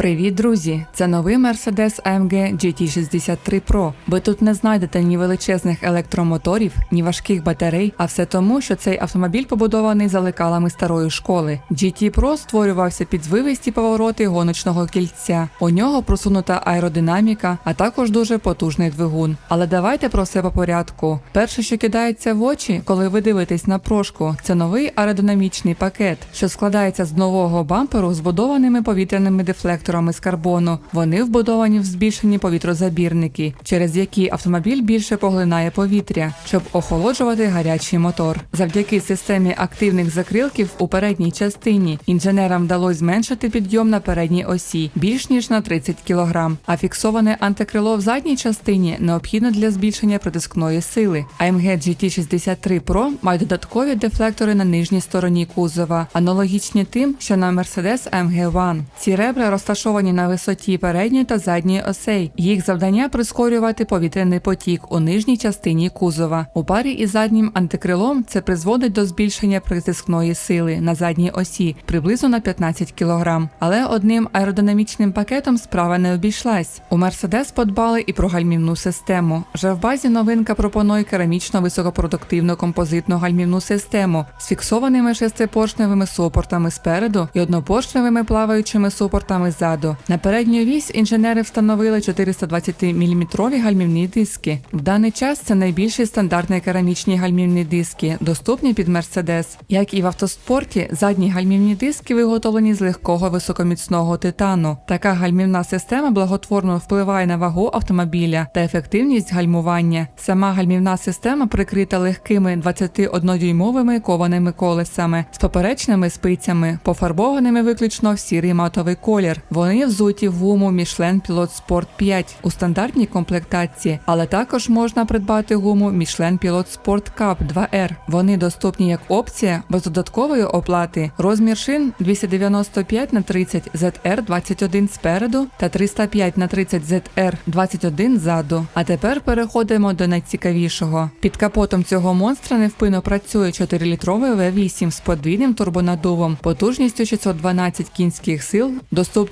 Привіт, друзі! Це новий Mercedes AMG GT63 Pro. Ви тут не знайдете ні величезних електромоторів, ні важких батарей, а все тому, що цей автомобіль побудований за лекалами старої школи. GT Pro створювався під звивисті повороти гоночного кільця. У нього просунута аеродинаміка, а також дуже потужний двигун. Але давайте про все по порядку. Перше, що кидається в очі, коли ви дивитесь на прошку, це новий аеродинамічний пакет, що складається з нового бамперу з будованими повітряними дефлекторами з карбону. Вони вбудовані в збільшені повітрозабірники, через які автомобіль більше поглинає повітря, щоб охолоджувати гарячий мотор. Завдяки системі активних закрилків у передній частині інженерам вдалося зменшити підйом на передній осі більш ніж на 30 кг, а фіксоване антикрило в задній частині необхідно для збільшення притискної сили. AMG GT63 Pro має додаткові дефлектори на нижній стороні кузова, аналогічні тим, що на Mercedes AMG One. Ці ребра розташовані на висоті передньої та задньої осей. Їх завдання прискорювати повітряний потік у нижній частині кузова. У парі із заднім антикрилом це призводить до збільшення притискної сили на задній осі приблизно на 15 кг. Але одним аеродинамічним пакетом справа не обійшлась. У Mercedes подбали і про гальмівну систему. Вже в базі новинка пропонує керамічно високопродуктивну композитну гальмівну систему з фіксованими шестипоршневими супортами спереду і однопоршневими плаваючими супортами ззаду. На передню вісь інженери встановили 420 мм гальмівні диски. В даний час це найбільші стандартні керамічні гальмівні диски, доступні під Mercedes. Як і в автоспорті, задні гальмівні диски виготовлені з легкого високоміцного титану. Така гальмівна система благотворно впливає на вагу автомобіля та ефективність гальмування. Сама гальмівна система прикрита легкими 21-дюймовими кованими колесами з поперечними спицями, пофарбованими виключно в сірий матовий колір. Вони взуті в гуму Michelin Pilot Sport 5 у стандартній комплектації, але також можна придбати гуму Michelin Pilot Sport Cup 2R. Вони доступні як опція без додаткової оплати. Розмір шин 295 на 30 ZR 21 спереду та 305 на 30 ZR 21 ззаду. А тепер переходимо до найцікавішого. Під капотом цього монстра невпинно працює 4-літровий V8 з подвійним турбонаддувом, потужністю 612 кінських сил,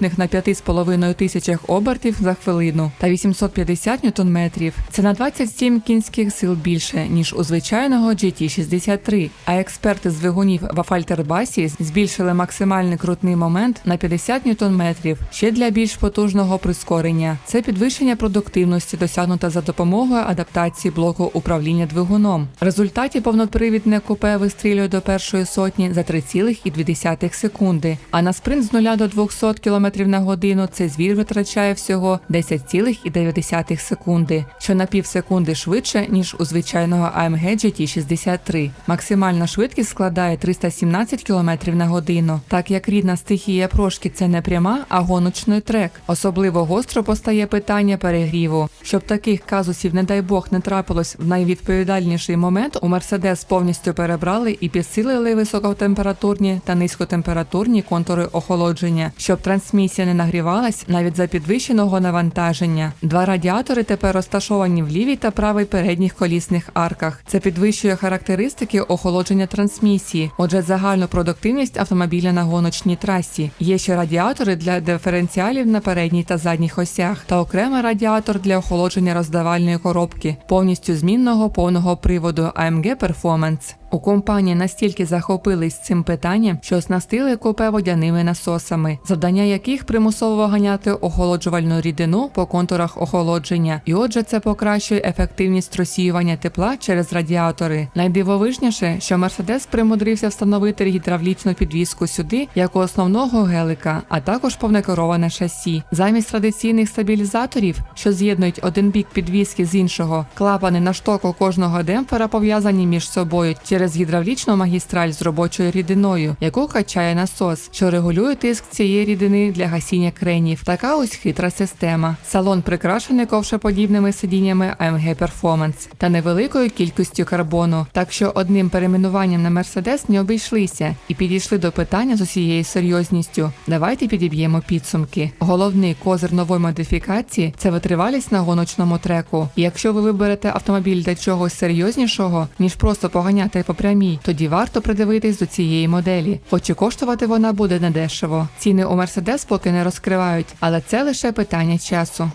доступних на 5,5 тисячах обертів за хвилину та 850 ньютон-метрів. Це на 27 кінських сил більше, ніж у звичайного GT63. А експерти з двигунів в Афальтербасі збільшили максимальний крутний момент на 50 ньютон-метрів ще для більш потужного прискорення. Це підвищення продуктивності досягнуто за допомогою адаптації блоку управління двигуном. В результаті повнопривідне купе вистрілює до першої сотні за 3,2 секунди, а на спринт з 0 до 200 км на годину цей звір витрачає всього 10,9 секунди, що на пів секунди швидше, ніж у звичайного AMG GT63. Максимальна швидкість складає 317 км на годину. Так як рідна стихія прошки це не пряма, а гоночний трек. Особливо гостро постає питання перегріву. Щоб таких казусів, не дай Бог, не трапилось в найвідповідальніший момент, у Mercedes повністю перебрали і підсилили високотемпературні та низькотемпературні контури охолодження, щоб трансмісія не нагрівалась навіть за підвищеного навантаження. Два радіатори тепер розташовані в лівій та правій передніх колісних арках. Це підвищує характеристики охолодження трансмісії, отже, загальну продуктивність автомобіля на гоночній трасі. Є ще радіатори для диференціалів на передній та задніх осях, та окремий радіатор для охолодження роздавальної коробки, повністю змінного повного приводу AMG Performance. У компанії настільки захопились цим питанням, що оснастили купе водяними насосами, завдання яких примусово ганяти охолоджувальну рідину по контурах охолодження, і отже, це покращує ефективність розсіювання тепла через радіатори. Найдивовижніше, що Mercedes примудрився встановити гідравлічну підвіску сюди як у основного гелика, а також повнекероване шасі. Замість традиційних стабілізаторів, що з'єднують один бік підвіски з іншого, клапани на штоку кожного демпфера пов'язані між собою через гідравлічну магістраль з робочою рідиною, яку качає насос, що регулює тиск цієї рідини для гасіння кренів. Така ось хитра система. Салон прикрашений ковшеподібними сидіннями AMG Performance та невеликою кількістю карбону. Так що одним перейменуванням на Mercedes не обійшлися і підійшли до питання з усією серйозністю. Давайте підіб'ємо підсумки. Головний козир нової модифікації це витривалість на гоночному треку. І якщо ви виберете автомобіль для чогось серйознішого, ніж просто поганяти по прямій, тоді варто придивитись до цієї моделі, хоч і коштувати вона буде недешево. Ціни у Mercedes поки не розкривають, але це лише питання часу.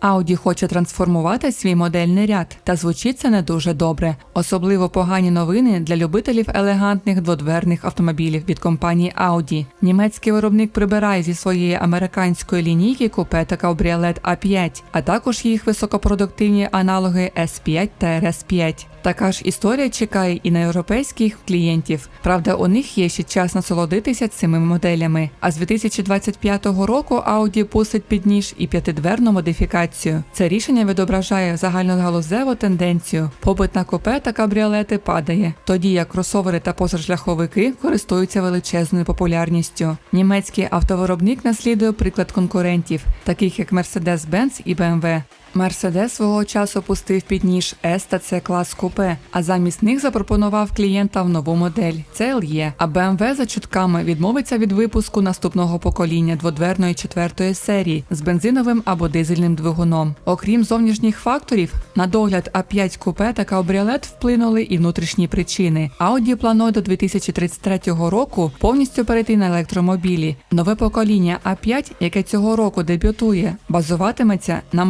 Audi хоче трансформувати свій модельний ряд, та звучить це не дуже добре. Особливо погані новини для любителів елегантних дводверних автомобілів від компанії Audi. Німецький виробник прибирає зі своєї американської лінійки купе та кабріолет А5, а також їх високопродуктивні аналоги S5 та RS5. Така ж історія чекає і на європейських клієнтів. Правда, у них є ще час насолодитися цими моделями. А з 2025 року Audi пустить під ніж і п'ятидверну модифікацію. Це рішення відображає загальногалузеву тенденцію. Попит на купе та кабріолети падає, тоді як кросовери та позашляховики користуються величезною популярністю. Німецький автовиробник наслідує приклад конкурентів, таких як Mercedes-Benz і BMW. Мерседес свого часу пустив під ніж S та C клас купе, а замість них запропонував клієнтам нову модель CLE, а BMW за чутками відмовиться від випуску наступного покоління дводверної четвертої серії з бензиновим або дизельним двигуном. Окрім зовнішніх факторів, на догляд А5 купе та кабріолет вплинули і внутрішні причини. Audi планує до 2033 року повністю перейти на електромобілі. Нове покоління А5, яке цього року дебютує, базуватиметься на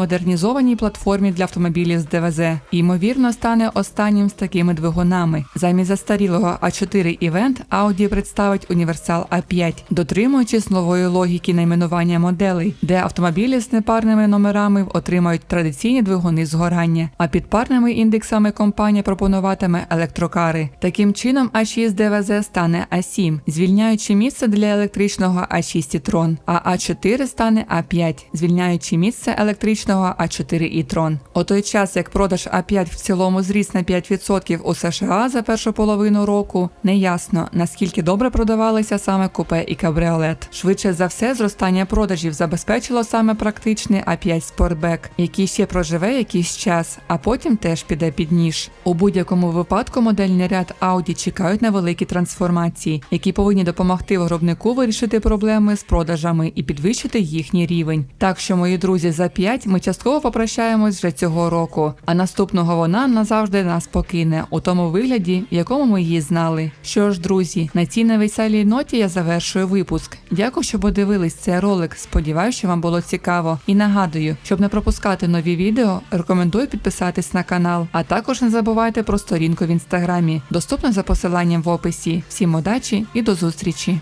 модернізованій платформі для автомобілів з ДВЗ і, ймовірно, стане останнім з такими двигунами. Замість застарілого А4 Event Audi представить універсал А5, дотримуючись нової логіки найменування моделей, де автомобілі з непарними номерами отримають традиційні двигуни згорання, а під парними індексами компанія пропонуватиме електрокари. Таким чином, А6 ДВЗ стане А7, звільняючи місце для електричного А6 e-tron, а А4 стане А5, звільняючи місце електричного А4 e-tron. У той час, як продаж А5 в цілому зріс на 5% у США за першу половину року, неясно наскільки добре продавалися саме купе і кабріолет. Швидше за все, зростання продажів забезпечило саме практичний А5 Sportback, який ще проживе якийсь час, а потім теж піде під ніж. У будь-якому випадку модельний ряд Audi чекають на великі трансформації, які повинні допомогти виробнику вирішити проблеми з продажами і підвищити їхній рівень. Так що, мої друзі, за 5 ми частково попрощаємось вже цього року, а наступного вона назавжди нас покине у тому вигляді, в якому ми її знали. Що ж, друзі, на цій невеселій ноті я завершую випуск. Дякую, що подивились цей ролик. Сподіваюся, що вам було цікаво. І нагадую, щоб не пропускати нові відео, рекомендую підписатись на канал, а також не забувайте про сторінку в інстаграмі, доступну за посиланням в описі. Всім удачі і до зустрічі!